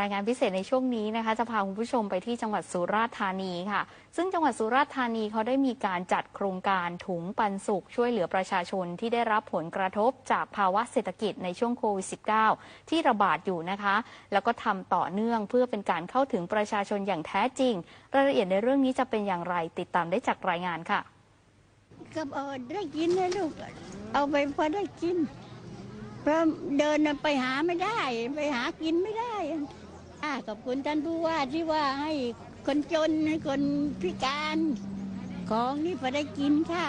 รายงานพิเศษในช่วงนี้นะคะ จะพาคุณผู้ชมไปที่จังหวัดสุราษฎร์ธานีค่ะ ซึ่งจังหวัดสุราษฎร์ธานีเขาได้มีการจัดโครงการถุงปันสุขช่วยเหลือประชาชนที่ได้รับผลกระทบจากภาวะเศรษฐกิจในช่วงโควิด -19 ที่ระบาดอยู่นะคะ แล้วก็ทำต่อเนื่องเพื่อเป็นการเข้าถึงประชาชนอย่างแท้จริง รายละเอียดในเรื่องนี้จะเป็นอย่างไรติดตามได้จากรายงานค่ะก็เออได้กินนะลูกเอาไปพอได้กินเพราะเดินไปหาไม่ได้ ไปหากินไม่ได้ ขอบคุณท่านผู้ว่าที่ว่าให้คนจนให้คนพิการของนี่พอได้กินค่ะ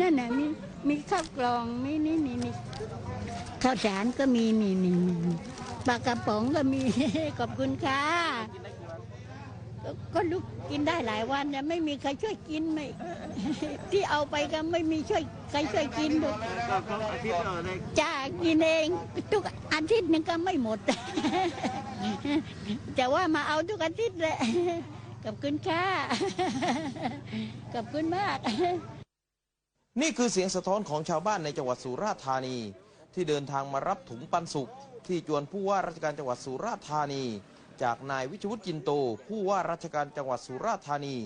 นั่นน่ะมีมีข้าวกล่องมีนี่นี่นี่ข้าวสารก็มีนี่นี่นี่ปลากระป๋องก็มีขอบคุณค่ะก็ก็ลูกกินได้หลายวันแต่ไม่มีใครช่วยกินไม่ที่เอาไปก็ไม่มีช่วยใครช่วยกินลูกก็ก็อาทิตย์เราได้จ้ากินเองทุกอา ทิตย์นึงก็ไม่หมด แต่ว่ามาเอาทุกอาทิตย์แหละขอบคุณค่ะขอบคุณมาก นี่คือเสียงสะท้อนของชาวบ้านในจังหวัดสุราษฎร์ธานี ที่เดินทางมารับถุงปันสุขที่จวนผู้ว่าราชการจังหวัดสุราษฎร์ธานี จากนายวิชวุฒิจินโต ผู้ว่าราชการจังหวัดสุราษฎร์ธานี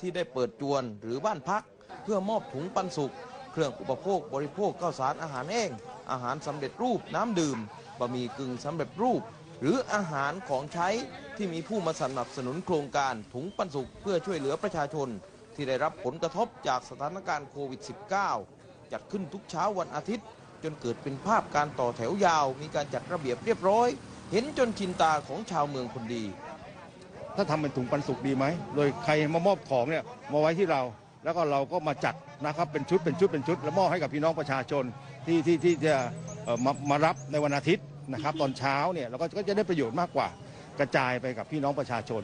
ที่ได้เปิดจวนหรือบ้านพัก เพื่อมอบถุงปันสุขเครื่องอุปโภคบริโภคข้าวสารอาหารแห้งอาหารสำเร็จรูปน้ำดื่ม บะหมี่กึ่งสำเร็จรูป หรืออาหารของใช้ที่มีผู้มาสนับสนุนโครงการถุงปันสุขเพื่อช่วยเหลือประชาชน ที่ได้รับผลกระทบจากสถานการณ์โควิด -19 จัดขึ้นทุกเช้าวันอาทิตย์ จนเกิดเป็นภาพการต่อแถวยาว มีการจัดระเบียบเรียบร้อย เห็นจนชินตาของชาวเมืองคนดี ถ้าทำเป็นถุงปันสุกดีไหม โดยใครมามอบของเนี่ยมาไว้ที่เราแล้วก็เราก็มาจัดนะครับเป็นชุดเป็นชุดเป็นชุด แล้วมอบให้กับพี่น้องประชาชนที่ที่ที่จะ มามารับในวันอาทิตย์นะครับตอนเช้าเนี่ยเราก็ก็จะได้ประโยชน์มากกว่ากระจายไปกับพี่น้องประชาชน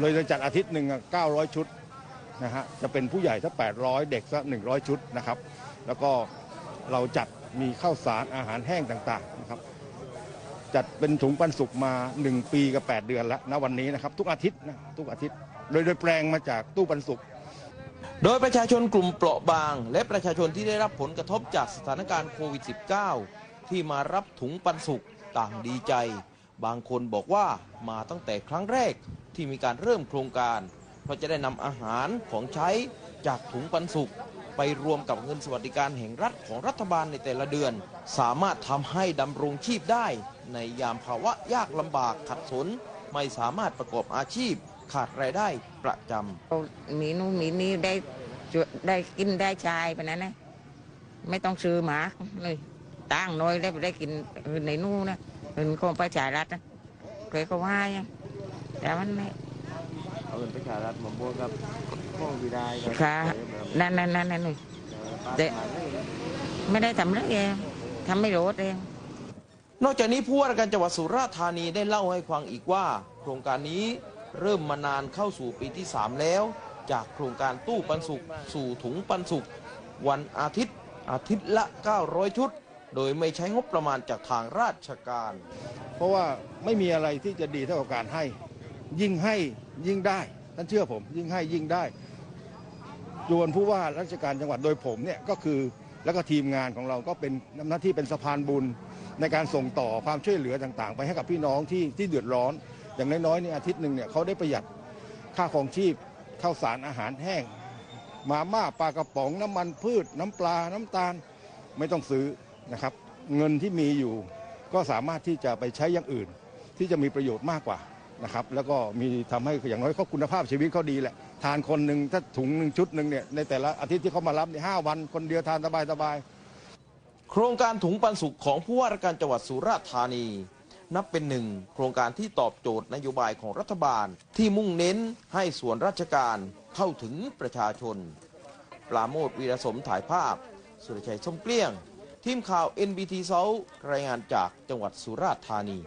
เลยจะจัดอาทิตย์หนึ่ง900 ชุดนะฮะจะเป็นผู้ใหญ่สัก800 เด็กสัก100 ชุดนะครับ แล้วก็เราจัดมีข้าวสารอาหารแห้งต่างๆนะครับจัดเป็นถุงปันสุกมา 1 ปีกับ 8 เดือนแล้วณวันนี้นะครับ ทุกอาทิตย์นะทุกอาทิตย์ โดยโดยแปลงมาจากตู้ปันสุก โดยประชาชนกลุ่มเปราะบาง และประชาชนที่ได้รับผลกระทบจากสถานการณ์โควิด -19 ที่มารับถุงปันสุขต่างดีใจ บางคนบอกว่ามาตั้งแต่ครั้งแรกที่มีการเริ่มโครงการ เพราะจะได้นำอาหารของใช้จากถุงปันสุขไปรวมกับเงินสวัสดิการแห่งรัฐของรัฐบาลในแต่ละเดือน สามารถทำให้ดำรงชีพได้ ในยามภาวะยากลำบากขัดสน ไม่สามารถประกอบอาชีพ ขาดรายได้ประจำเอามีนู่นมีนี่ได้ช่วยได้กินได้ใชายไปนั้นนะไม่ต้องซื้อหมาเลยตั้งน้อยได้ได้กินเออในนู่นนะเป็นของประชารัฐนะเคยก็ว่ายังแต่มันไม่เอาเงินไปขายรัฐมาบวกกับข้องวิได้ก็ค่ะ นั่นนั่นนั่นนั่นเลยเด็ไม่ได้ทำเรื่องเองทำไม่รู้เอง นอกจากนี้ผู้ว่าราชการจังหวัดสุราษฎร์ธานีได้เล่าให้ฟังอีกว่า โครงการนี้ เริ่มมานานเข้าสู่ปีที่ 3 แล้ว จากโครงการตู้ปันสุขสู่ถุงปันสุขวันอาทิตย์ อาทิตย์ละ 900 ชุด โดยไม่ใช้งบประมาณจากทางราชการ เพราะว่าไม่มีอะไรที่จะดีเท่ากับการให้ ยิ่งให้ยิ่งได้ท่านเชื่อผม ยิ่งให้ยิ่งได้จวนผู้ว่าราชการจังหวัดโดยผมเนี่ยก็คือแล้วก็ทีมงานของเราก็เป็นหน้าที่เป็นสะพานบุญในการส่งต่อความช่วยเหลือต่างๆ ไปให้กับพี่น้องที่ที่เดือดร้อน อย่างน้อยๆในอาทิตย์หนึ่งเนี่ยเขาได้ประหยัดค่าของชีพข้าวสารอาหารแห้ง มาม่าปลากระป๋องน้ำมันพืช น้ำปลาน้ำตาลไม่ต้องซื้อนะครับ เงินที่มีอยู่ก็สามารถที่จะไปใช้อย่างอื่น ที่จะมีประโยชน์มากกว่านะครับแล้วก็มีทำให้อย่างน้อยเขาคุณภาพชีวิตเขาดีแหละ ทานคนหนึ่งถ้าถุงหนึ่งชุดหนึ่งเนี่ยในแต่ละอาทิตย์ที่เขามารับเนี่ยห้าวันคนเดียวทานสบายสบายโครงการถุงปันสุขของผู้ว่าราชการจังหวัดสุราษฎร์ธานี นับเป็นหนึ่งโครงการที่ตอบโจทย์นโยบายของรัฐบาล ที่มุ่งเน้นให้ส่วนราชการเข้าถึงประชาชน ปราโมทวีรสมถ่ายภาพ สุรชัยชมเกลี้ยง ทีมข่าว NBT เซารายงานจากจังหวัดสุราษฎร์ธานี